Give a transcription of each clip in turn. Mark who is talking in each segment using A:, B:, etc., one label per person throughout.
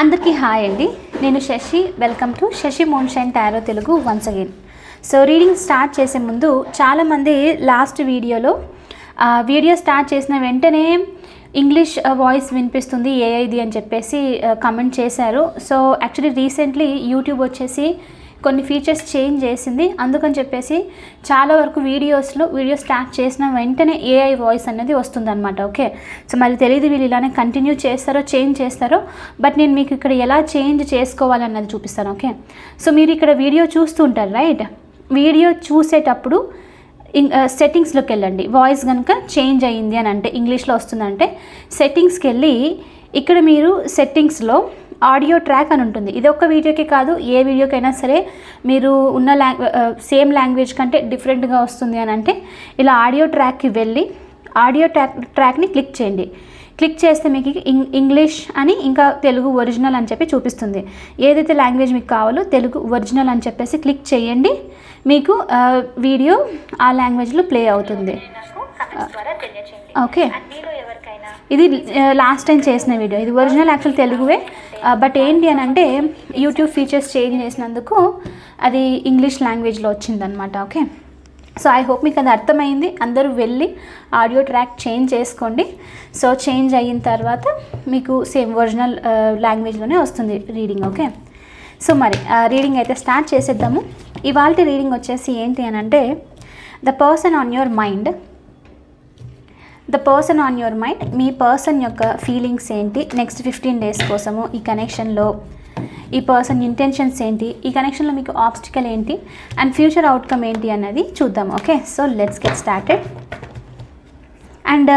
A: అందరికీ హాయ్ అండి. నేను Shashi. Welcome to Shashi moonshine tarot Telugu once again so reading start చేసే ముందు చాలామంది లాస్ట్ వీడియోలో వీడియో స్టార్ట్ చేసిన వెంటనే ఇంగ్లీష్ వాయిస్ వినిపిస్తుంది ఏఐది అని చెప్పేసి కమెంట్ చేశారు. సో యాక్చువల్లీ రీసెంట్లీ యూట్యూబ్ వచ్చేసి కొన్ని ఫీచర్స్ చేంజ్ చేసింది. అందుకని చెప్పేసి చాలా వరకు వీడియోస్లో వీడియో స్టార్ట్ చేసిన వెంటనే ఏఐ వాయిస్ అనేది వస్తుందన్నమాట. ఓకే సో మరి తెలియదు వీళ్ళు ఇలానే కంటిన్యూ చేస్తారో చేంజ్ చేస్తారో బట్ నేను మీకు ఇక్కడ ఎలా చేంజ్ చేసుకోవాలన్నది చూపిస్తాను. ఓకే సో మీరు ఇక్కడ వీడియో చూస్తుంటారు రైట్ వీడియో చూసేటప్పుడు సెట్టింగ్స్లోకి వెళ్ళండి. వాయిస్ కనుక చేంజ్ అయ్యింది అని అంటే ఇంగ్లీష్లో వస్తుందంటే సెట్టింగ్స్కి వెళ్ళి ఇక్కడ మీరు సెట్టింగ్స్లో ఆడియో ట్రాక్ అని ఉంటుంది. ఇది ఒక్క వీడియోకి కాదు ఏ వీడియోకైనా సరే మీరు ఉన్న లాంగ్వే సేమ్ లాంగ్వేజ్ కంటే డిఫరెంట్గా వస్తుంది అని అంటే ఇలా ఆడియో ట్రాక్కి వెళ్ళి ఆడియో ట్రాక్ ట్రాక్ని క్లిక్ చేయండి. క్లిక్ చేస్తే మీకు ఇంగ్ ఇంగ్లీష్ అని ఇంకా తెలుగు ఒరిజినల్ అని చెప్పి చూపిస్తుంది. ఏదైతే లాంగ్వేజ్ మీకు కావాలో తెలుగు ఒరిజినల్ అని చెప్పేసి క్లిక్ చేయండి. మీకు వీడియో ఆ లాంగ్వేజ్లో ప్లే అవుతుంది. ఓకే. ఇది లాస్ట్ టైం చేసిన వీడియో ఇది ఒరిజినల్ యాక్చువల్ తెలుగువే. బట్ ఏంటి అని అంటే యూట్యూబ్ ఫీచర్స్ చేంజ్ చేసినందుకు అది ఇంగ్లీష్ లాంగ్వేజ్లో వచ్చిందనమాట ఓకే సో ఐ హోప్ మీకు అది అర్థమైంది. అందరూ వెళ్ళి ఆడియో ట్రాక్ చేంజ్ చేసుకోండి. సో చేంజ్ అయిన తర్వాత మీకు సేమ్ ఒరిజినల్ లాంగ్వేజ్లోనే వస్తుంది రీడింగ్ ఓకే సో మరి రీడింగ్ అయితే స్టార్ట్ చేసేద్దాము. ఇవాళ రీడింగ్ వచ్చేసి ఏంటి అని అంటే the person on your mind the person on your mind me person యొక్క ఫీలింగ్స్ ఏంటి? నెక్స్ట్ ఫిఫ్టీన్ డేస్ కోసము ఈ కనెక్షన్లో ఈ పర్సన్ ఇంటెన్షన్స్ ఏంటి? ఈ కనెక్షన్లో మీకు ఆబ్స్టికల్ ఏంటి? అండ్ ఫ్యూచర్ అవుట్కమ్ ఏంటి అన్నది చూద్దాం okay so let's get started and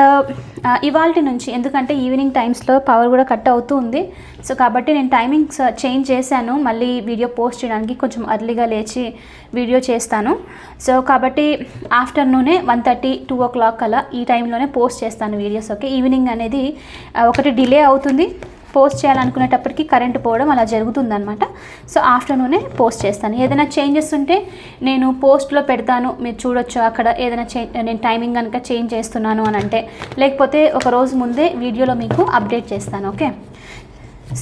A: ఇవాల్టి నుంచి ఎందుకంటే ఈవినింగ్ టైమ్స్లో పవర్ కూడా కట్ అవుతూ ఉంది. సో కాబట్టి నేను టైమింగ్స్ చేంజ్ చేశాను. మళ్ళీ వీడియో పోస్ట్ చేయడానికి కొంచెం అర్లీగా లేచి వీడియో చేస్తాను. సో కాబట్టి ఆఫ్టర్నూనే one thirty two o'clock అలా ఈ టైంలోనే పోస్ట్ చేస్తాను వీడియోస్. ఓకే? ఈవినింగ్ అనేది ఒకటి డిలే అవుతుంది. పోస్ట్ చేయాలనుకునేటప్పటికి కరెంట్ పోవడం అలా జరుగుతుందనమాట సో ఆఫ్టర్నూనే పోస్ట్ చేస్తాను. ఏదైనా చేంజెస్ ఉంటే నేను పోస్ట్లో పెడతాను. మీరు చూడొచ్చు అక్కడ ఏదైనా చే నేను టైమింగ్ కనుక చేంజ్ చేస్తున్నాను అని అంటే లేకపోతే ఒక రోజు ముందే వీడియోలో మీకు అప్డేట్ చేస్తాను. Okay?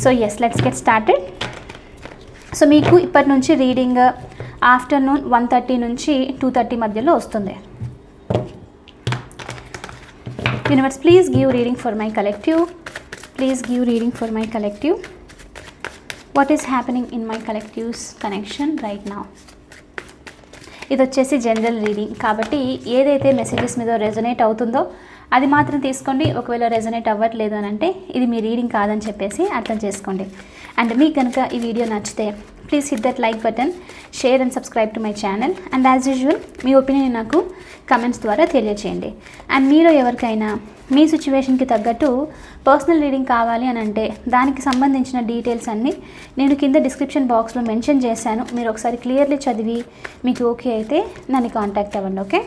A: So yes let's get started so మీకు ఇప్పటి నుంచి రీడింగ్ ఆఫ్టర్నూన్ వన్ థర్టీ నుంచి టూ థర్టీ మధ్యలో వస్తుంది. Universe please give reading for my collective please give reading for my collective what is happening in my collective's connection right now ఇది వచ్చేసి general reading కాబట్టి ఏదైతే మెసేజెస్ మీద resonate అవుతుందో అది మాత్రం తీసుకోండి. ఒకవేళ రెజొనేట్ అవ్వట్లేదు అని అంటే ఇది మీ రీడింగ్ కాదని చెప్పేసి అర్థం చేసుకోండి. అండ్ మీకు కనుక ఈ వీడియో నచ్చితే please hit that like button share and subscribe to my channel and as usual me opinion నాకు కమెంట్స్ ద్వారా తెలియచేయండి. అండ్ మీరు ఎవరికైనా మీ సిచ్యువేషన్కి తగ్గట్టు పర్సనల్ రీడింగ్ కావాలి అని అంటే దానికి సంబంధించిన డీటెయిల్స్ అన్నీ నేను కింద డిస్క్రిప్షన్ బాక్స్లో మెన్షన్ చేశాను. మీరు ఒకసారి క్లియర్లీ చదివి మీకు ఓకే అయితే నన్ను కాంటాక్ట్ అవ్వండి ఓకే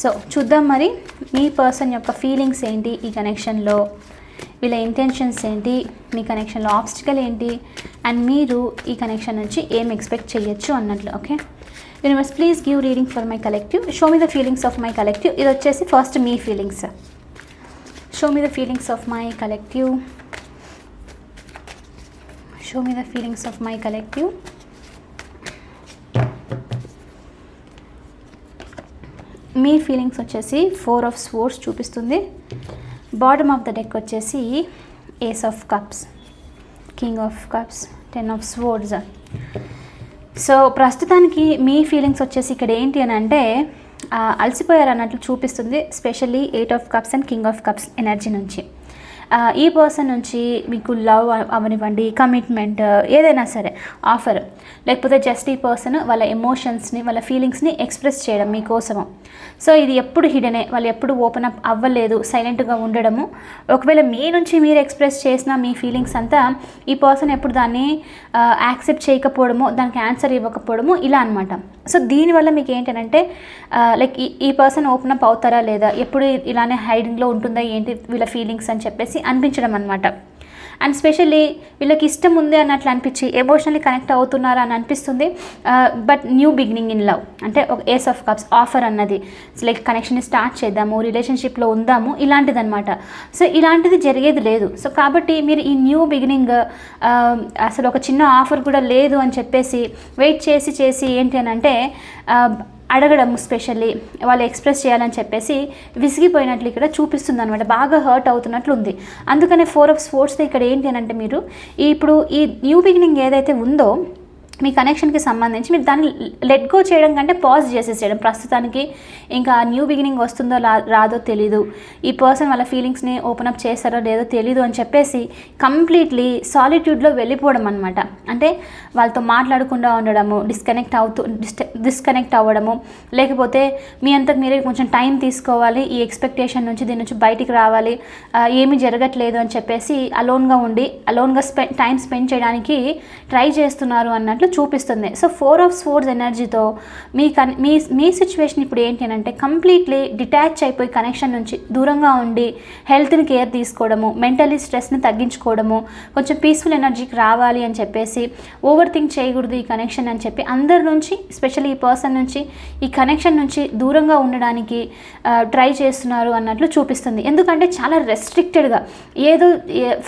A: సో చూద్దాం మరి మీ పర్సన్ యొక్క ఫీలింగ్స్ ఏంటి ఈ కనెక్షన్లో వీళ్ళ ఇంటెన్షన్స్ ఏంటి? మీ కనెక్షన్లో ఆబ్స్టికల్ ఏంటి? అండ్ మీరు ఈ కనెక్షన్ నుంచి ఏం ఎక్స్పెక్ట్ చేయొచ్చు అన్నట్లు okay universe please give reading for my collective show me the feelings of my collective ఇది వచ్చేసి first me feelings show me the feelings of my collective show me the feelings of my collective me feelings వచ్చేసి four of swords చూపిస్తుంది. Bottom of the deck వచ్చేసి ace of cups king of cups ten of swords so ప్రస్తుతానికి మీ feelings వచ్చేసి ఇక్కడ ఏంటి అని అంటే అలసిపోయారు అన్నట్లు చూపిస్తుంది specially eight of cups and king of cups energy నుంచి. ఈ పర్సన్ నుంచి మీకు లవ్ అవనివ్వండి కమిట్మెంట్ ఏదైనా సరే ఆఫర్. లేకపోతే జస్ట్ ఈ పర్సన్ వాళ్ళ ఎమోషన్స్ని వాళ్ళ ఫీలింగ్స్ని ఎక్స్ప్రెస్ చేయడం మీకోసము. సో ఇది ఎప్పుడు హిడనే వాళ్ళు ఎప్పుడు ఓపెన్ అప్ అవ్వలేదు సైలెంట్గా ఉండడము. ఒకవేళ మీ నుంచి మీరు ఎక్స్ప్రెస్ చేసిన మీ ఫీలింగ్స్ అంతా ఈ పర్సన్ ఎప్పుడు దాన్ని యాక్సెప్ట్ చేయకపోవడము దానికి ఆన్సర్ ఇవ్వకపోవడము ఇలా అనమాట సో దీనివల్ల మీకు ఏంటంటే లైక్ ఈ ఈ పర్సన్ ఓపెన్ అప్ అవుతారా లేదా? ఎప్పుడు ఇలానే హైడింగ్లో ఉంటుందా? ఏంటి వీళ్ళ ఫీలింగ్స్ అని చెప్పేసి అనిపించడం అనమాట అండ్ స్పెషల్లీ వీళ్ళకి ఇష్టం ఉంది అన్నట్లు అనిపించి ఎమోషనల్లీ కనెక్ట్ అవుతున్నారా అని అనిపిస్తుంది. But new beginning in love అంటే ఒక ఏస్ ఆఫ్ కప్స్ ఆఫర్ అన్నది. లైక్ కనెక్షన్ స్టార్ట్ చేద్దాము రిలేషన్షిప్లో ఉందాము ఇలాంటిది అనమాట సో ఇలాంటిది జరిగేది లేదు. సో కాబట్టి మీరు ఈ న్యూ బిగినింగ్ um, అసలు ఒక చిన్న ఆఫర్ కూడా లేదు అని చెప్పేసి వెయిట్ చేసి చేసి ఏంటి అని అంటే um, అడగడం స్పెషల్లీ వాళ్ళు ఎక్స్ప్రెస్ చేయాలని చెప్పేసి విసిగిపోయినట్లు ఇక్కడ చూపిస్తుంది అనమాట బాగా హర్ట్ అవుతున్నట్లు ఉంది అందుకనే ఫోర్ ఆఫ్ స్పోర్ట్స్ ఇక్కడ ఏంటి అని అంటే మీరు ఇప్పుడు ఈ న్యూ బిగినింగ్ ఏదైతే ఉందో మీ కనెక్షన్కి సంబంధించి మీరు దాన్ని లెట్ గో చేయడం కంటే పాజ్ చేసేసేయడం. ప్రస్తుతానికి ఇంకా న్యూ బిగినింగ్ వస్తుందో రాదో తెలీదు. ఈ పర్సన్ వాళ్ళ ఫీలింగ్స్ని ఓపెన్ అప్ చేస్తారో లేదో తెలీదు అని చెప్పేసి కంప్లీట్లీ సాలిట్యూడ్లో వెళ్ళిపోవడం అనమాట అంటే వాళ్ళతో మాట్లాడకుండా ఉండడము డిస్కనెక్ట్ అవుతూ డిస్కనెక్ట్ అవ్వడము లేకపోతే మీ అంతకు మీరే కొంచెం టైం తీసుకోవాలి ఈ ఎక్స్పెక్టేషన్ నుంచి దీని నుంచి బయటికి రావాలి ఏమీ జరగట్లేదు అని చెప్పేసి అలోన్గా ఉండి అలోన్గా స్పె టైం స్పెండ్ చేయడానికి ట్రై చేస్తున్నారు అన్నట్లు చూపిస్తుంది. సో ఫోర్ ఆఫ్ స్పోర్ట్స్ ఎనర్జీతో మీ కన్ మీ మీ సిచ్యువేషన్ ఇప్పుడు ఏంటి అంటే కంప్లీట్లీ డిటాచ్ అయిపోయి కనెక్షన్ నుంచి దూరంగా ఉండి హెల్త్ని కేర్ తీసుకోవడము మెంటలీ స్ట్రెస్ని తగ్గించుకోవడము కొంచెం పీస్ఫుల్ ఎనర్జీకి రావాలి అని చెప్పేసి ఓవర్ థింక్ చేయకూడదు ఈ కనెక్షన్ అని చెప్పి అందరి నుంచి స్పెషల్లీ ఈ పర్సన్ నుంచి ఈ కనెక్షన్ నుంచి దూరంగా ఉండడానికి ట్రై చేస్తున్నారు అన్నట్లు చూపిస్తుంది. ఎందుకంటే చాలా రెస్ట్రిక్టెడ్గా ఏదో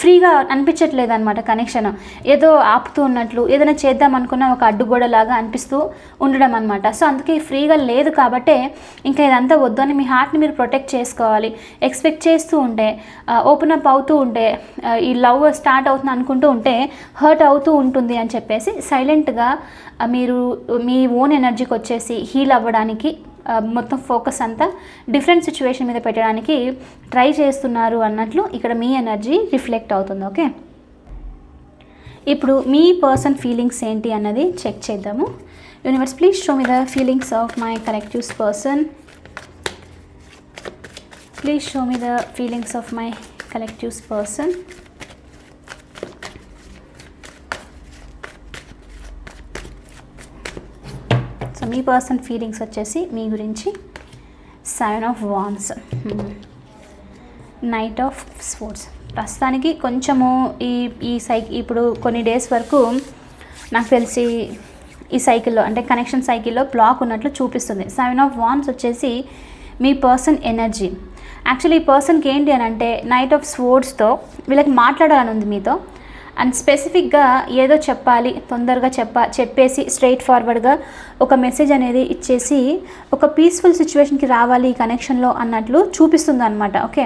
A: ఫ్రీగా అనిపించట్లేదు అనమాట కనెక్షన్ ఏదో ఆపుతూ ఉన్నట్లు ఏదైనా చేద్దాం అనుకున్న ఒక అడ్డుగోడలాగా అనిపిస్తూ ఉండడం అనమాట సో అందుకే ఫ్రీగా లేదు కాబట్టే ఇంకా ఇదంతా వద్దు అని మీ హార్ట్ని మీరు ప్రొటెక్ట్ చేసుకోవాలి. ఎక్స్పెక్ట్ చేస్తూ ఉంటే ఓపెన్ అప్ అవుతూ ఉంటే ఈ లవ్ స్టార్ట్ అవుతుంది అనుకుంటూ ఉంటే హర్ట్ అవుతూ ఉంటుంది అని చెప్పేసి సైలెంట్గా మీరు మీ ఓన్ ఎనర్జీకి వచ్చేసి హీల్ అవ్వడానికి మొత్తం ఫోకస్ అంతా డిఫరెంట్ సిచ్యువేషన్ మీద పెట్టడానికి ట్రై చేస్తున్నారు అన్నట్లు ఇక్కడ మీ ఎనర్జీ రిఫ్లెక్ట్ అవుతుంది. ఓకే? ఇప్పుడు మీ పర్సన్ ఫీలింగ్స్ ఏంటి అన్నది చెక్ చేద్దాము. Universe please show me the feelings of my collective's person please show me the feelings of my collective's person so me person feelings వచ్చేసి మీ గురించి seven of wands knight of swords ప్రస్తుతానికి కొంచెము ఈ ఈ సై ఇప్పుడు కొన్ని డేస్ వరకు నాకు తెలిసి ఈ సైకిల్లో అంటే కనెక్షన్ సైకిల్లో బ్లాక్ ఉన్నట్లు చూపిస్తుంది. సెవెన్ ఆఫ్ వాన్స్ వచ్చేసి మీ పర్సన్ ఎనర్జీ. యాక్చువల్లీ ఈ పర్సన్కి ఏంటి అని అంటే నైట్ ఆఫ్ స్పోర్ట్స్తో వీళ్ళకి మాట్లాడాలని ఉంది మీతో. అండ్ స్పెసిఫిక్గా ఏదో చెప్పాలి తొందరగా చెప్ప చెప్పేసి స్ట్రైట్ ఫార్వర్డ్గా ఒక మెసేజ్ అనేది ఇచ్చేసి ఒక పీస్ఫుల్ సిచ్యువేషన్కి రావాలి ఈ కనెక్షన్లో అన్నట్లు చూపిస్తుంది అనమాట ఓకే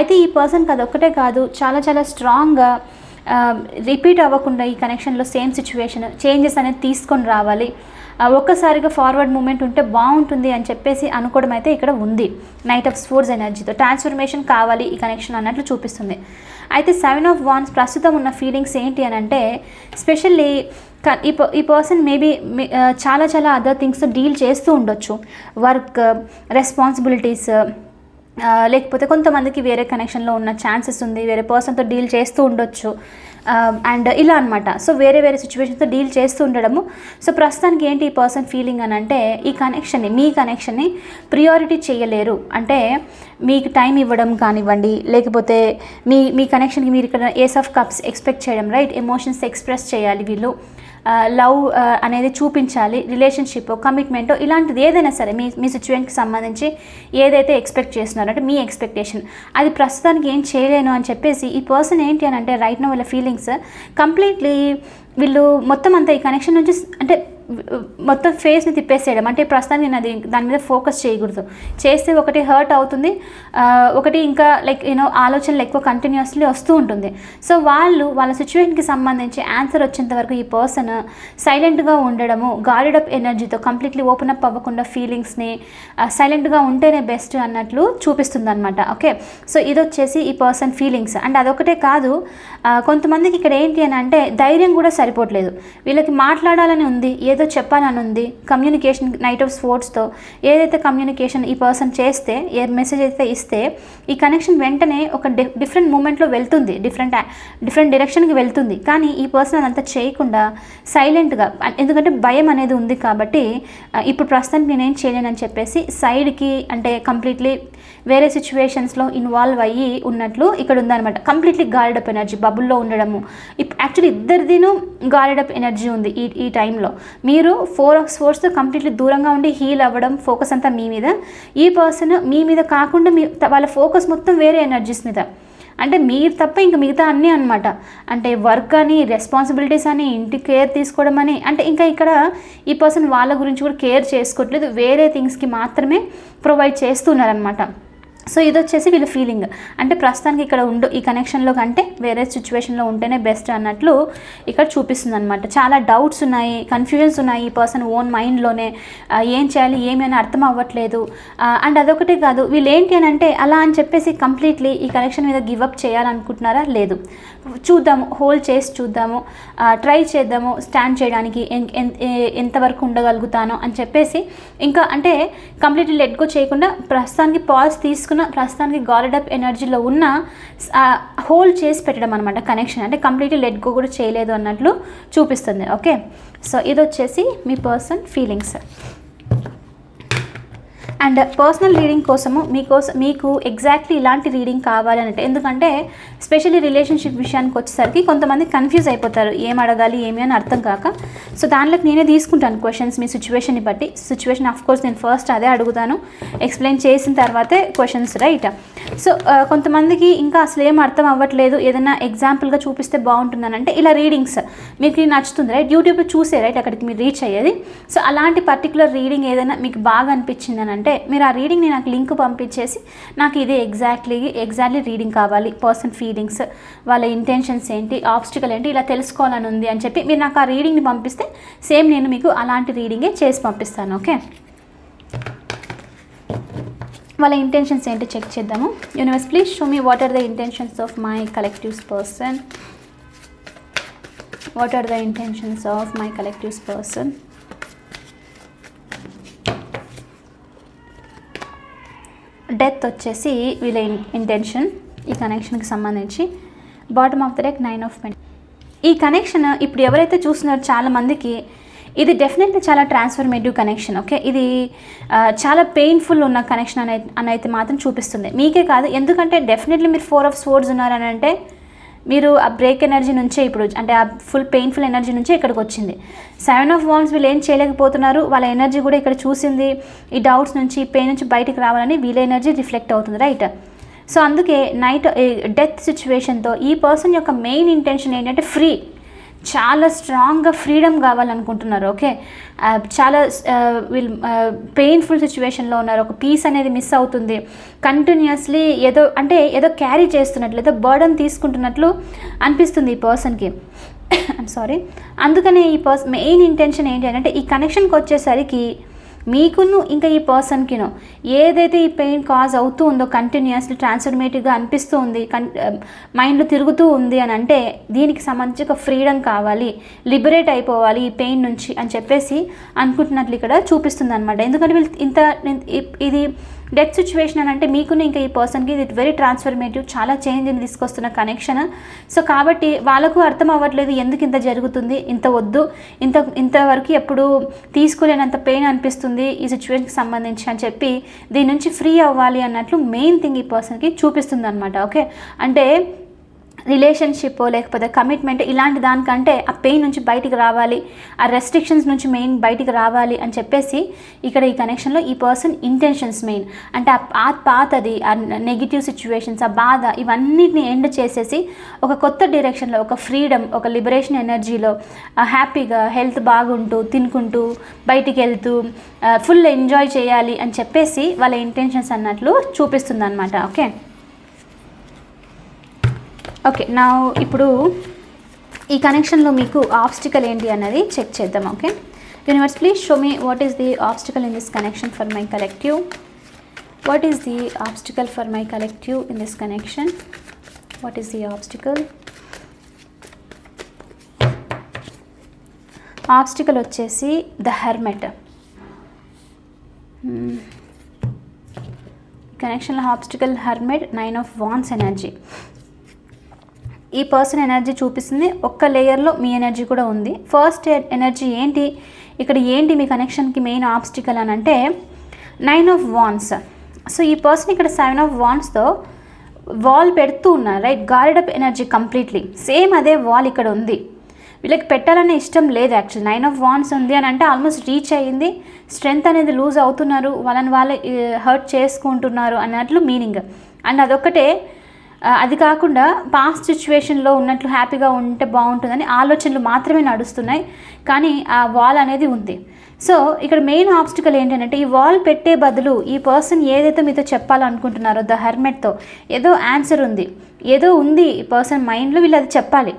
A: అయితే ఈ పర్సన్కి అది ఒక్కటే కాదు చాలా చాలా స్ట్రాంగ్గా రిపీట్ అవ్వకుండా ఈ కనెక్షన్లో సేమ్ సిచ్యువేషన్ చేంజెస్ అనేది తీసుకొని రావాలి. ఒక్కసారిగా ఫార్వర్డ్ మూమెంట్ ఉంటే బాగుంటుంది అని చెప్పేసి అనుకోవడం అయితే ఇక్కడ ఉంది. నైట్ ఆఫ్ స్పోర్ట్స్ ఎనర్జీతో ట్రాన్స్ఫర్మేషన్ కావాలి ఈ కనెక్షన్ అన్నట్లు చూపిస్తుంది. అయితే సెవెన్ ఆఫ్ వాన్స్ ప్రస్తుతం ఉన్న ఫీలింగ్స్ ఏంటి అని అంటే స్పెషల్లీ క- ఈ ప- ఈ పర్సన్ మేబీ చాలా చాలా అదర్ థింగ్స్ డీల్ చేస్తూ ఉండొచ్చు. వర్క్ రెస్పాన్సిబిలిటీస్ లేకపోతే కొంతమందికి వేరే కనెక్షన్లో ఉన్న ఛాన్సెస్ ఉంది వేరే పర్సన్తో డీల్ చేస్తూ ఉండొచ్చు. అండ్ ఇలా అనమాట సో వేరే వేరే సిచ్యువేషన్తో డీల్ చేస్తూ ఉండడము. సో ప్రస్తుతానికి ఏంటి ఈ పర్సన్ ఫీలింగ్ అని అంటే ఈ కనెక్షన్ని మీ కనెక్షన్ని ప్రియారిటీ చేయలేరు. అంటే మీకు టైం ఇవ్వడం కానివ్వండి లేకపోతే మీ మీ కనెక్షన్కి మీరు ఇక్కడ ఏస్ ఆఫ్ కప్స్ ఎక్స్పెక్ట్ చేయడం రైట్ ఎమోషన్స్ ఎక్స్ప్రెస్ చేయాలి వీళ్ళు. లవ్ అనేది చూపించాలి రిలేషన్షిప్ కమిట్మెంట్ ఇలాంటిది ఏదైనా సరే మీ మీ సిచ్యువేషన్కి సంబంధించి ఏదైతే ఎక్స్పెక్ట్ చేస్తున్నారో అంటే మీ ఎక్స్పెక్టేషన్. అది ప్రస్తుతానికి ఏం చేయలేను అని చెప్పేసి ఈ పర్సన్ ఏంటి అని అంటే రైట్ నో వాళ్ళ ఫీలింగ్స్ కంప్లీట్లీ వీళ్ళు మొత్తం అంతా ఈ కనెక్షన్ నుంచి అంటే మొత్తం ఫేస్ని తిప్పేసేయడం. అంటే ప్రస్తుతానికి నేను అది దాని మీద ఫోకస్ చేయకూడదు. చేస్తే ఒకటి హర్ట్ అవుతుంది. ఒకటి ఇంకా లైక్ యూనో ఆలోచనలు ఎక్కువ కంటిన్యూస్లీ వస్తూ ఉంటుంది. సో వాళ్ళు వాళ్ళ సిచ్యువేషన్కి సంబంధించి ఆన్సర్ వచ్చేంత వరకు ఈ పర్సన్ సైలెంట్గా ఉండడము గార్డెడ్ అప్ ఎనర్జీతో కంప్లీట్లీ ఓపెన్ అప్ అవ్వకుండా ఫీలింగ్స్ని సైలెంట్గా ఉంటేనే బెస్ట్ అన్నట్లు చూపిస్తుంది అనమాట ఓకే సో ఇది వచ్చేసి ఈ పర్సన్ ఫీలింగ్స్ అండ్ అదొకటే కాదు కొంతమందికి ఇక్కడ ఏంటి అని అంటే ధైర్యం కూడా సరిపోవట్లేదు. వీళ్ళకి మాట్లాడాలని ఉంది ఏదో చెప్పాలని ఉంది కమ్యూనికేషన్ నైట్ ఆఫ్ స్పోర్ట్స్తో ఏదైతే కమ్యూనికేషన్ ఈ పర్సన్ చేస్తే ఏ మెసేజ్ అయితే ఇస్తే ఈ కనెక్షన్ వెంటనే ఒక డిఫరెంట్ మూమెంట్లో వెళ్తుంది. డిఫరెంట్ డిఫరెంట్ డైరెక్షన్కి వెళ్తుంది. కానీ ఈ పర్సన్ అదంతా చేయకుండా సైలెంట్గా ఎందుకంటే భయం అనేది ఉంది కాబట్టి ఇప్పుడు ప్రస్తుతానికి నేనేం చేయలేనని చెప్పేసి సైడ్కి అంటే కంప్లీట్లీ వేరే సిచ్యువేషన్స్లో ఇన్వాల్వ్ అయ్యి ఉన్నట్లు ఇక్కడ ఉందన్నమాట కంప్లీట్లీ గార్డప్ ఎనర్జీ బబుల్లో ఉండడము. యాక్చువల్లీ ఇద్దరిదిను గార్డప్ ఎనర్జీ ఉంది ఈ ఈ టైంలో. మీరు ఫోర్ ఆఫ్ స్పోర్ట్స్తో కంప్లీట్లీ దూరంగా ఉండి హీల్ అవ్వడం ఫోకస్ అంతా మీ మీద. ఈ పర్సన్ మీ మీద కాకుండా మీ వాళ్ళ ఫోకస్ మొత్తం వేరే ఎనర్జీస్ మీద. అంటే మీరు తప్ప ఇంకా మిగతా అన్నీ అనమాట అంటే వర్క్ అని రెస్పాన్సిబిలిటీస్ అని ఇంటి కేర్ తీసుకోవడం అని అంటే ఇంకా ఇక్కడ ఈ పర్సన్ వాళ్ళ గురించి కూడా కేర్ చేసుకోవట్లేదు. వేరే థింగ్స్కి మాత్రమే ప్రొవైడ్ చేస్తున్నారనమాట సో ఇది వచ్చేసి వీళ్ళ ఫీలింగ్ అంటే ప్రస్తుతానికి ఇక్కడ ఉండు ఈ కనెక్షన్లో కంటే వేరే సిచ్యువేషన్లో ఉంటేనే బెస్ట్ అన్నట్లు ఇక్కడ చూపిస్తుంది అనమాట చాలా డౌట్స్ ఉన్నాయి కన్ఫ్యూజన్స్ ఉన్నాయి ఈ పర్సన్ ఓన్ మైండ్లోనే ఏం చేయాలి ఏమి అని అర్థం అవ్వట్లేదు. అండ్ అదొకటే కాదు వీళ్ళు ఏంటి అని అంటే అలా అని చెప్పేసి కంప్లీట్లీ ఈ కనెక్షన్ మీద గివ్ అప్ చేయాలనుకుంటున్నారా? లేదు. చూద్దాము హోల్డ్ చేసి చూద్దాము ట్రై చేద్దాము స్టాండ్ చేయడానికి ఎంతవరకు ఉండగలుగుతాను అని చెప్పేసి ఇంకా అంటే కంప్లీట్లీ లెట్ గో చేయకుండా ప్రస్తుతానికి పాజ్ తీసుకున్న ప్రస్తుతానికి గాలిడప్ ఎనర్జీలో ఉన్న హోల్డ్ చేసి పెట్టడం అనమాట కనెక్షన్. అంటే కంప్లీట్లీ లెట్ గో కూడా చేయలేదు అన్నట్లు చూపిస్తుంది. ఓకే? సో ఇది వచ్చేసి మీ person feelings. And personal reading కోసము మీకోసం మీకు ఎగ్జాక్ట్లీ ఇలాంటి రీడింగ్ కావాలంటే ఎందుకంటే స్పెషల్లీ రిలేషన్షిప్ విషయానికి వచ్చేసరికి కొంతమంది కన్ఫ్యూజ్ అయిపోతారు ఏం అడగాలి ఏమి అని అర్థం కాక. సో దానిలోకి నేనే తీసుకుంటాను క్వశ్చన్స్ మీ సిచ్యువేషన్ని బట్టి. సిచ్యువేషన్ ఆఫ్ కోర్స్ నేను ఫస్ట్ అదే అడుగుతాను ఎక్స్ప్లెయిన్ చేసిన తర్వాతే క్వశ్చన్స్ రైట్? సో కొంతమందికి ఇంకా అసలు ఏం అర్థం అవ్వట్లేదు ఏదైనా ఎగ్జాంపుల్గా చూపిస్తే బాగుంటుందనంటే ఇలా రీడింగ్స్ మీకు నచ్చుతుంది రైట్? యూట్యూబ్లో చూసే రైట్? అక్కడికి మీరు రీచ్ అయ్యేది. సో అలాంటి పర్టికులర్ రీడింగ్ ఏదైనా మీకు బాగా అనిపించింది అంటే అంటే మీరు ఆ రీడింగ్ని నాకు లింక్ పంపించేసి నాకు ఇది ఎగ్జాక్ట్లీ ఎగ్జాక్ట్లీ రీడింగ్ కావాలి. పర్సన్ ఫీలింగ్స్ వాళ్ళ ఇంటెన్షన్స్ ఏంటి ఆబ్స్టికల్ ఏంటి ఇలా తెలుసుకోవాలని ఉంది అని చెప్పి మీరు నాకు ఆ రీడింగ్ని పంపిస్తే సేమ్ నేను మీకు అలాంటి రీడింగే చేసి పంపిస్తాను ఓకే వాళ్ళ ఇంటెన్షన్స్ ఏంటి చెక్ చేద్దాము. Universe please show me what are the intentions of my collective's person what are the intentions of my collective's person death వచ్చేసి వీళ్ళ ఇంటెన్షన్ ఈ కనెక్షన్కి సంబంధించి. Bottom of the deck nine of pen ఈ connection ఇప్పుడు ఎవరైతే చూస్తున్నారో చాలామందికి ఇది డెఫినెట్లీ చాలా ట్రాన్స్ఫర్మేటివ్ కనెక్షన్ ఓకే ఇది చాలా పెయిన్ఫుల్ ఉన్న కనెక్షన్ అనేది అని అయితే మాత్రం చూపిస్తుంది. మీకే కాదు ఎందుకంటే డెఫినెట్లీ మీరు ఫోర్ ఆఫ్ స్వోర్డ్స్ ఉన్నారని అంటే మీరు ఆ బ్రేక్ ఎనర్జీ నుంచే ఇప్పుడు అంటే ఆ ఫుల్ పెయిన్ఫుల్ ఎనర్జీ నుంచే ఇక్కడికి వచ్చింది. సెవెన్ ఆఫ్ వాన్స్ వీళ్ళు ఏం చేయలేకపోతున్నారు? వాళ్ళ ఎనర్జీ కూడా ఇక్కడ చూసింది. ఈ డౌట్స్ నుంచి ఈ పెయిన్ నుంచి బయటికి రావాలని వీళ్ళ ఎనర్జీ రిఫ్లెక్ట్ అవుతుంది రైట్ సో అందుకే నైట్ డెత్ సిచ్యువేషన్తో ఈ పర్సన్ యొక్క మెయిన్ ఇంటెన్షన్ ఏంటంటే ఫ్రీ చాలా స్ట్రాంగ్గా ఫ్రీడమ్ కావాలనుకుంటున్నారు ఓకే uh, చాలా uh, వీళ్ళు uh, పెయిన్ఫుల్ సిచ్యువేషన్లో ఉన్నారు ఒక పీస్ అనేది మిస్ అవుతుంది. కంటిన్యూస్లీ ఏదో అంటే ఏదో క్యారీ చేస్తున్నట్లు ఏదో బర్డన్ తీసుకుంటున్నట్లు అనిపిస్తుంది ఈ పర్సన్కి ఐమ్ సారీ అందుకనే ఈ పర్సన్ మెయిన్ ఇంటెన్షన్ ఏంటి అంటే ఈ కనెక్షన్కి వచ్చేసరికి మీకును ఇంకా ఈ పర్సన్కినో. ఏదైతే ఈ పెయిన్ కాజ్ అవుతూ ఉందో కంటిన్యూస్లీ ట్రాన్స్ఫర్మేటివ్గా అనిపిస్తూ ఉంది కన్ మైండ్లో తిరుగుతూ ఉంది అని అంటే దీనికి సంబంధించి ఒక ఫ్రీడమ్ కావాలి లిబరేట్ అయిపోవాలి ఈ పెయిన్ నుంచి అని చెప్పేసి అనుకుంటున్నట్లు ఇక్కడ చూపిస్తుంది అనమాట ఎందుకంటే వీళ్ళు ఇంత ఇది డెత్ సిచ్యువేషన్ అని అంటే మీకును ఇంకా ఈ పర్సన్కి ఇది వెరీ ట్రాన్స్ఫర్మేటివ్ చాలా చేంజ్ని తీసుకొస్తున్న కనెక్షన్ సో కాబట్టి వాళ్ళకు అర్థం అవ్వట్లేదు ఎందుకు ఇంత జరుగుతుంది ఇంత వద్దు ఇంత ఇంతవరకు ఎప్పుడు తీసుకోలేనంత పెయిన్ అనిపిస్తుంది ఈ సిచ్యువేషన్కి సంబంధించి అని చెప్పి దీని నుంచి ఫ్రీ అవ్వాలి అన్నట్లు మెయిన్ థింగ్ ఈ పర్సన్కి చూపిస్తుంది అనమాట ఓకే అంటే రిలేషన్షిప్ లేకపోతే కమిట్మెంట్ ఇలాంటి దానికంటే ఆ పెయిన్ నుంచి బయటికి రావాలి ఆ రెస్ట్రిక్షన్స్ నుంచి మెయిన్ బయటికి రావాలి అని చెప్పేసి ఇక్కడ ఈ కనెక్షన్లో ఈ పర్సన్ ఇంటెన్షన్స్ మెయిన్ అంటే ఆ పాత పాతది ఆ నెగిటివ్ సిచ్యువేషన్స్ ఆ బాధ ఇవన్నిటిని ఎండ్ చేసేసి ఒక కొత్త డైరెక్షన్లో ఒక ఫ్రీడమ్ ఒక లిబరేషన్ ఎనర్జీలో హ్యాపీగా హెల్త్ బాగుంటూ తినుకుంటూ బయటికి వెళ్తూ ఫుల్ ఎంజాయ్ చేయాలి అని చెప్పేసి వాళ్ళ ఇంటెన్షన్స్ అన్నట్లు చూపిస్తుంది అనమాట ఓకే ఓకే నా ఇప్పుడు ఈ కనెక్షన్లో మీకు ఆబ్స్టికల్ ఏంటి అన్నది చెక్ చేద్దాం okay universe please show me what is the obstacle in this connection for my collective what is the obstacle for my collective in this connection what is the obstacle obstacle వచ్చేసి the hermit కనెక్షన్లో obstacle hermit nine of wands energy ఈ person energy చూపిస్తుంది. ఒక్క లేయర్లో మీ energy కూడా ఉంది. First energy e-, ఏంటి? ఇక్కడ ఏంటి మీ కనెక్షన్కి మెయిన్ ఆబ్స్టికల్ అని అంటే నైన్ ఆఫ్ వాన్స్ సో ఈ పర్సన్ ఇక్కడ సెవెన్ ఆఫ్ వాన్స్తో వాల్ పెడుతూ ఉన్నారు right guard up energy completely same అదే వాల్ ఇక్కడ ఉంది. వీళ్ళకి పెట్టాలనే ఇష్టం లేదు యాక్చువల్ నైన్ ఆఫ్ వాన్స్ ఉంది అని అంటే ఆల్మోస్ట్ రీచ్ అయ్యింది స్ట్రెంగ్త్ అనేది లూజ్ అవుతున్నారు. వాళ్ళని వాళ్ళు హర్ట్ eh, చేసుకుంటున్నారు అన్నట్లు మీనింగ్ అండ్ అదొక్కటే అది కాకుండా పాస్ట్ సిచ్యువేషన్లో ఉన్నట్లు హ్యాపీగా ఉంటే బాగుంటుందని ఆలోచనలు మాత్రమే నడుస్తున్నాయి. కానీ ఆ వాల్ అనేది ఉంది. సో ఇక్కడ మెయిన్ ఆబ్స్టికల్ ఏంటంటే ఈ వాల్ పెట్టే బదులు ఈ పర్సన్ ఏదైతే మీతో చెప్పాలనుకుంటున్నారో ద హెర్మెట్తో ఏదో ఆన్సర్ ఉంది. ఏదో ఉంది ఈ పర్సన్ మైండ్లో వీళ్ళు అది చెప్పాలి.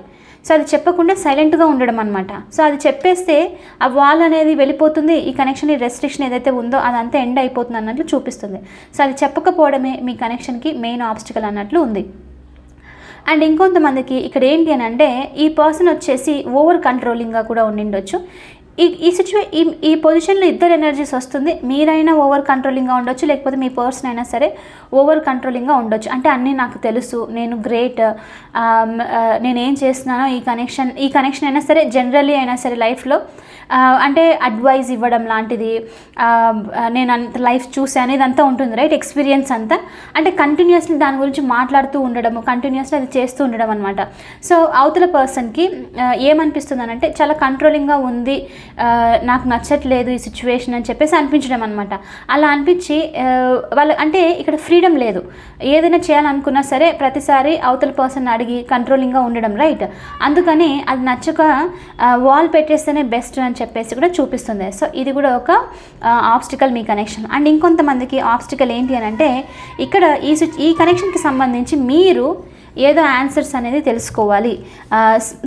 A: సో అది చెప్పకుండా సైలెంట్గా ఉండడం అనమాట సో అది చెప్పేస్తే ఆ వాల్ అనేది వెళ్ళిపోతుంది ఈ కనెక్షన్ ఈ రెస్ట్రిక్షన్ ఏదైతే ఉందో అదంతా ఎండ్ అయిపోతుంది అన్నట్లు చూపిస్తుంది. సో అది చెప్పకపోవడమే మీ కనెక్షన్కి మెయిన్ ఆబ్స్టికల్ అన్నట్లు ఉంది. అండ్ ఇంకొంతమందికి ఇక్కడ ఏంటి అని అంటే ఈ పర్సన్ వచ్చేసి ఓవర్ కంట్రోలింగ్గా కూడా ఉండిండొచ్చు. ఈ ఈ సిచ్యువే ఈ ఈ పొజిషన్లో ఇద్దరు ఎనర్జీస్ వస్తుంది. మీరైనా ఓవర్ కంట్రోలింగ్గా ఉండొచ్చు లేకపోతే మీ పర్సన్ అయినా సరే ఓవర్ కంట్రోలింగ్గా ఉండొచ్చు. అంటే అన్నీ నాకు తెలుసు. నేను గ్రేట్ um, uh, నేను ఏం చేస్తున్నానో ఈ కనెక్షన్ ఈ కనెక్షన్ అయినా సరే జనరలీ అయినా సరే లైఫ్లో uh, అంటే అడ్వైజ్ ఇవ్వడం లాంటిది um, uh, నేను అంత లైఫ్ చూశాను ఇదంతా ఉంటుంది రైట్ ఎక్స్పీరియన్స్ అంతా. అంటే కంటిన్యూస్లీ దాని గురించి మాట్లాడుతూ ఉండడము కంటిన్యూస్లీ అది చేస్తూ ఉండడం అనమాట సో అవతల పర్సన్కి ఏమనిపిస్తుంది అని అంటే చాలా కంట్రోలింగ్గా ఉంది నాకు నచ్చట్లేదు ఈ సిచ్యువేషన్ అని చెప్పేసి అనిపించడం అనమాట అలా అనిపించి వాళ్ళు వాళ్ళ అంటే ఇక్కడ ఫ్రీడమ్ లేదు. ఏదైనా చేయాలనుకున్నా సరే ప్రతిసారి అవతల పర్సన్ అడిగి కంట్రోలింగ్గా ఉండడం రైట్ అందుకని అది నచ్చక వాల్ పెట్టేస్తేనే బెస్ట్ అని చెప్పేసి కూడా చూపిస్తుంది. సో ఇది కూడా ఒక ఆబ్స్టికల్ మీ కనెక్షన్ అండ్ ఇంకొంతమందికి ఆబ్స్టికల్ ఏంటి అని అంటే ఇక్కడ ఈ సిచ్- ఈ కనెక్షన్కి సంబంధించి మీరు ఏదో ఆన్సర్స్ అనేది తెలుసుకోవాలి.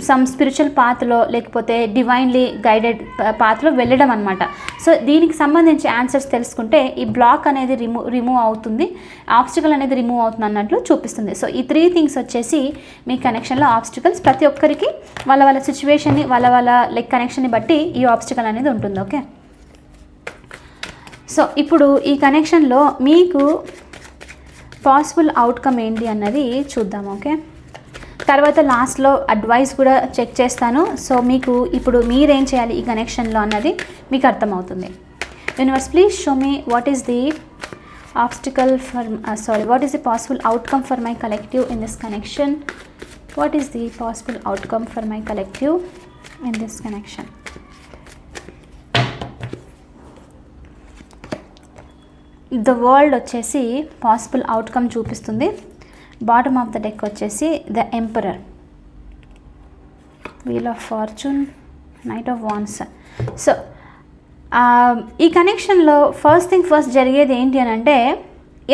A: సమ్ స్పిరిచువల్ పాత్లో లేకపోతే డివైన్లీ గైడెడ్ పాత్లో వెళ్ళడం అనమాట సో దీనికి సంబంధించి ఆన్సర్స్ తెలుసుకుంటే ఈ బ్లాక్ అనేది రిమూవ్ రిమూవ్ అవుతుంది. ఆబ్స్టికల్ అనేది రిమూవ్ అవుతుంది అన్నట్లు చూపిస్తుంది. సో ఈ త్రీ థింగ్స్ వచ్చేసి మీ కనెక్షన్లో ఆబ్స్టికల్స్ ప్రతి ఒక్కరికి వాళ్ళ వాళ్ళ సిచ్యువేషన్ని వాళ్ళ వాళ్ళ లైక్ కనెక్షన్ని బట్టి ఈ ఆబ్స్టికల్ అనేది ఉంటుంది. ఓకే? సో ఇప్పుడు ఈ కనెక్షన్లో మీకు పాసిబుల్ అవుట్కమ్ ఏంటి అన్నది చూద్దాం ఓకే? తర్వాత లాస్ట్లో అడ్వైస్ కూడా చెక్ చేస్తాను. సో మీకు ఇప్పుడు మీరేం చేయాలి ఈ కనెక్షన్లో అన్నది మీకు అర్థమవుతుంది. Universe please show me what is the obstacle for sorry what is the possible outcome for my collective in this connection what is the possible outcome for my collective in this connection the world వచ్చేసి possible outcome చూపిస్తుంది. Bottom of the deck వచ్చేసి the emperor. Wheel of fortune knight of wands. So ఈ కనెక్షన్లో first thing first జరిగేది ఏంటి అని అంటే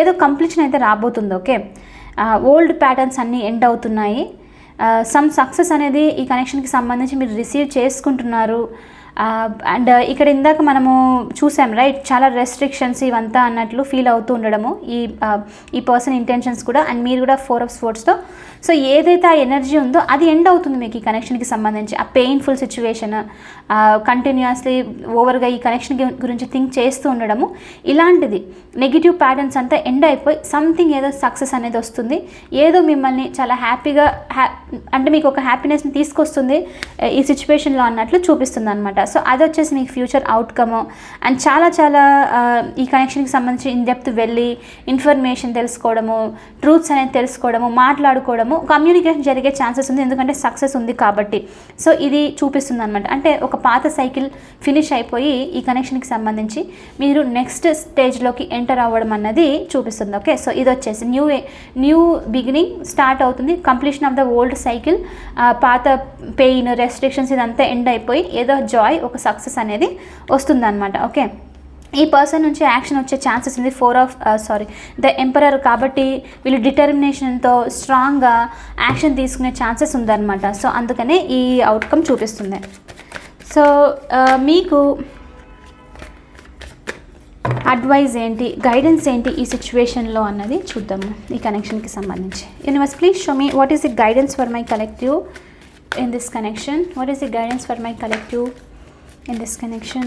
A: ఏదో కంప్లీషన్ అయితే రాబోతుంది ఓకే? ఓల్డ్ ప్యాటర్న్స్ అన్నీ ఎండ్ అవుతున్నాయి. సమ్ సక్సెస్ అనేది ఈ కనెక్షన్కి సంబంధించి మీరు రిసీవ్ చేసుకుంటున్నారు. అండ్ ఇక్కడ ఇందాక మనము చూసాం రైట్ చాలా రెస్ట్రిక్షన్స్ ఇవంతా అన్నట్లు ఫీల్ అవుతూ ఉండడము. ఈ ఈ పర్సన్ ఇంటెన్షన్స్ కూడా అండ్ మీరు కూడా ఫోర్ ఆఫ్ స్పోర్ట్స్తో సో ఏదైతే ఆ ఎనర్జీ ఉందో అది ఎండ్ అవుతుంది మీకు ఈ కనెక్షన్కి సంబంధించి. ఆ పెయిన్ఫుల్ సిచ్యువేషన్ కంటిన్యూస్లీ ఓవర్గా ఈ కనెక్షన్ గురించి థింక్ చేస్తూ ఉండడము. ఇలాంటిది నెగిటివ్ ప్యాటర్న్స్ అంతా ఎండ్ అయిపోయి సంథింగ్ ఏదో సక్సెస్ అనేది వస్తుంది. ఏదో మిమ్మల్ని చాలా హ్యాపీగా హ్యా అంటే మీకు ఒక హ్యాపీనెస్ని తీసుకొస్తుంది ఈ సిచ్యువేషన్లో అన్నట్లు చూపిస్తుంది అనమాట సో అది వచ్చేసి మీకు ఫ్యూచర్ అవుట్కమ్ అండ్ చాలా చాలా ఈ కనెక్షన్కి సంబంధించి ఇన్ డెప్త్ వెళ్ళి ఇన్ఫర్మేషన్ తెలుసుకోవడము ట్రూత్స్ అనేది తెలుసుకోవడము మాట్లాడుకోవడము కమ్యూనికేషన్ జరిగే ఛాన్సెస్ ఉంది. ఎందుకంటే సక్సెస్ ఉంది కాబట్టి. సో ఇది చూపిస్తుంది అనమాట అంటే ఒక పాత సైకిల్ ఫినిష్ అయిపోయి ఈ కనెక్షన్కి సంబంధించి మీరు నెక్స్ట్ స్టేజ్లోకి ఎంటర్ అవ్వడం అన్నది చూపిస్తుంది. ఓకే సో ఇది వచ్చేసి న్యూ న్యూ బిగినింగ్ స్టార్ట్ అవుతుంది. Completion of the old cycle పాత పెయిన్ రెస్ట్రిక్షన్స్ ఇదంతా ఎండ్ అయిపోయి ఏదో జాయ్ ఒక సక్సెస్ అనేది వస్తుందన్నమాట. ఓకే ఈ పర్సన్ నుంచి యాక్షన్ వచ్చే ఛాన్సెస్ ఉంది four of sorry the emperor కాబట్టి వీళ్ళు డిటర్మినేషన్తో స్ట్రాంగ్గా యాక్షన్ తీసుకునే ఛాన్సెస్ ఉందన్నమాట. సో అందుకనే ఈ అవుట్కమ్ చూపిస్తుంది. సో uh, మీకు అడ్వైజ్ ఏంటి గైడెన్స్ ఏంటి ఈ సిచ్యువేషన్లో అన్నది చూద్దాము. ఈ కనెక్షన్కి సంబంధించి. Universe please show me what is the guidance for my collective in this connection what is the guidance for my collective in this connection.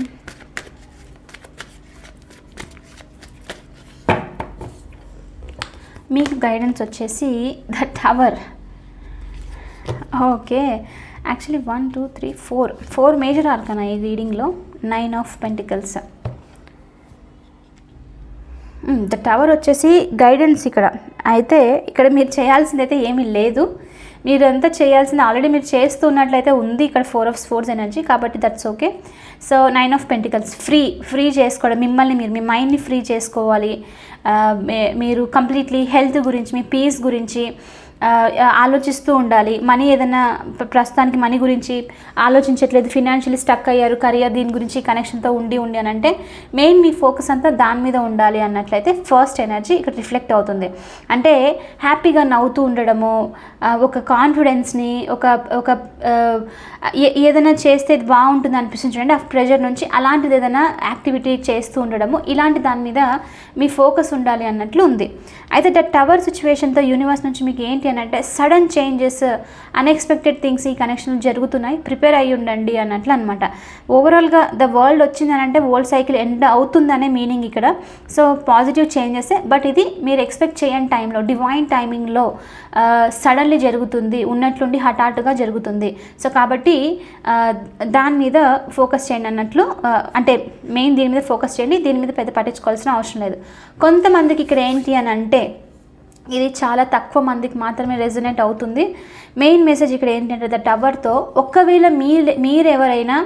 A: మీకు గైడెన్స్ వచ్చేసి the tower okay actually one two three four four major arcana ఈ రీడింగ్లో nine of pentacles the tower వచ్చేసి guidance ఇక్కడ. అయితే ఇక్కడ మీరు చేయాల్సింది అయితే ఏమీ లేదు. మీరంతా చేయాల్సింది ఆల్రెడీ మీరు చేస్తున్నట్లయితే ఉంది ఇక్కడ ఫోర్ ఆఫ్ స్పోర్ట్స్ ఎనర్జీ కాబట్టి that's okay. So nine of pentacles. Free free చేసుకోవడం మిమ్మల్ని మీరు మీ మైండ్ని ఫ్రీ చేసుకోవాలి. మీరు కంప్లీట్లీ హెల్త్ గురించి మీ పీస్ గురించి ఆలోచిస్తూ ఉండాలి. మనీ ఏదైనా ప్రస్తుతానికి మనీ గురించి ఆలోచించట్లేదు. ఫినాన్షియలీ స్టక్ అయ్యారు. కరియర్ దీని గురించి కనెక్షన్తో ఉండి ఉండి అని అంటే మెయిన్ మీ ఫోకస్ అంతా దాని మీద ఉండాలి అన్నట్లయితే ఫస్ట్ ఎనర్జీ ఇక్కడ రిఫ్లెక్ట్ అవుతుంది. అంటే హ్యాపీగా నవ్వుతూ ఉండడము ఒక కాన్ఫిడెన్స్ని ఒక ఒక ఏ- ఏదైనా చేస్తే బాగుంటుంది అనిపిస్తుంది చూడండి. ఆ ప్రెషర్ నుంచి అలాంటిది ఏదైనా యాక్టివిటీ చేస్తూ ఉండడము ఇలాంటి దాని మీద మీ ఫోకస్ ఉండాలి అన్నట్లు ఉంది. అయితే ద టవర్ సిచ్యువేషన్తో యూనివర్స్ నుంచి మీకు ఏంటి అని అంటే సడన్ చేంజెస్ అన్ఎక్స్పెక్టెడ్ థింగ్స్ ఈ కనెక్షన్లు జరుగుతున్నాయి. ప్రిపేర్ అయ్యి ఉండండి అన్నట్లు అనమాట ఓవరాల్గా ద వరల్డ్ వచ్చింది అని అంటే వరల్డ్ సైకిల్ ఎండ్ అవుతుందనే మీనింగ్ ఇక్కడ. సో పాజిటివ్ చేంజెస్ బట్ ఇది మీరు ఎక్స్పెక్ట్ చేయని టైంలో డివైన్ టైమింగ్లో సడన్లీ జరుగుతుంది ఉన్నట్లుండి హఠాత్తుగా జరుగుతుంది. సో కాబట్టి uh, దాని మీద ఫోకస్ చేయండి అన్నట్లు uh, అంటే మెయిన్ దీని మీద ఫోకస్ చేయండి దీని మీద పెద్ద పట్టించుకోవాల్సిన అవసరం లేదు. కొంతమందికి ఇక్కడ ఏంటి అని అంటే ఇది చాలా తక్కువ మందికి మాత్రమే రెజనేట్ అవుతుంది. మెయిన్ మెసేజ్ ఇక్కడ ఏంటంటే ద టవర్తో ఒకవేళ మీరు మీరు ఎవరైనా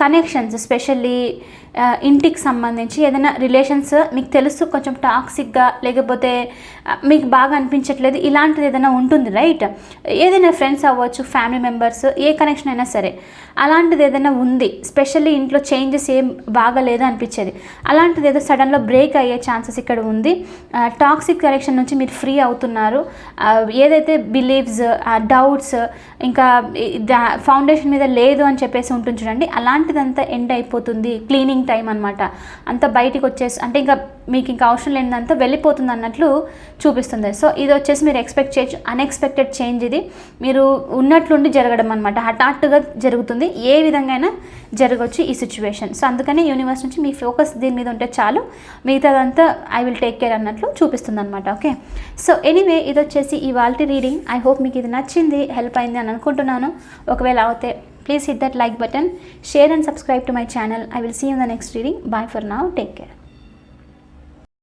A: కనెక్షన్స్ స్పెషల్లీ ఇంటికి సంబంధించి ఏదైనా రిలేషన్స్ మీకు తెలుసు కొంచెం టాక్సిక్గా లేకపోతే మీకు బాగా అనిపించట్లేదు ఇలాంటిది ఏదైనా ఉంటుంది రైట్ ఏదైనా ఫ్రెండ్స్ అవ్వచ్చు ఫ్యామిలీ మెంబర్స్ ఏ కనెక్షన్ అయినా సరే అలాంటిది ఏదైనా ఉంది స్పెషల్లీ ఇంట్లో చేంజెస్ ఏం బాగాలేదు అనిపించేది అలాంటిది ఏదో సడన్లో బ్రేక్ అయ్యే ఛాన్సెస్ ఇక్కడ ఉంది. టాక్సిక్ కనెక్షన్ నుంచి మీరు ఫ్రీ అవుతున్నారు. ఏదైతే బిలీవ్స్ డౌట్స్ ఇంకా ఫౌండేషన్ మీద లేదు అని చెప్పేసి ఉంటుంది చూడండి అలాంటిదంతా ఎండ్ అయిపోతుంది క్లీనింగ్ టైం అనమాట అంత బయటికి వచ్చేసి అంటే ఇంకా మీకు ఇంకా అవసరం లేనిదంతా వెళ్ళిపోతుంది అన్నట్లు చూపిస్తుంది. సో ఇది వచ్చేసి మీరు ఎక్స్పెక్ట్ చేయొచ్చు అన్ఎక్స్పెక్టెడ్ చేంజ్ ఇది. మీరు ఉన్నట్లుండి జరగడం అనమాట హఠాత్తుగా జరుగుతుంది. ఏ విధంగా అయినా జరగవచ్చు ఈ సిచ్యువేషన్ సో అందుకని యూనివర్స్ నుంచి మీ ఫోకస్ దీని మీద ఉంటే చాలు. మిగతాదంతా ఐ విల్ టేక్ కేర్ అన్నట్లు చూపిస్తుంది అనమాట ఓకే? సో ఎనీవే ఇది వచ్చేసి ఈ వాల్టీ రీడింగ్. ఐ హోప్ మీకు ఇది నచ్చింది హెల్ప్ అయింది అని అనుకుంటున్నాను. ఒకవేళ అవుతే please hit that like button share and subscribe to my channel I will see in the next reading bye for now take care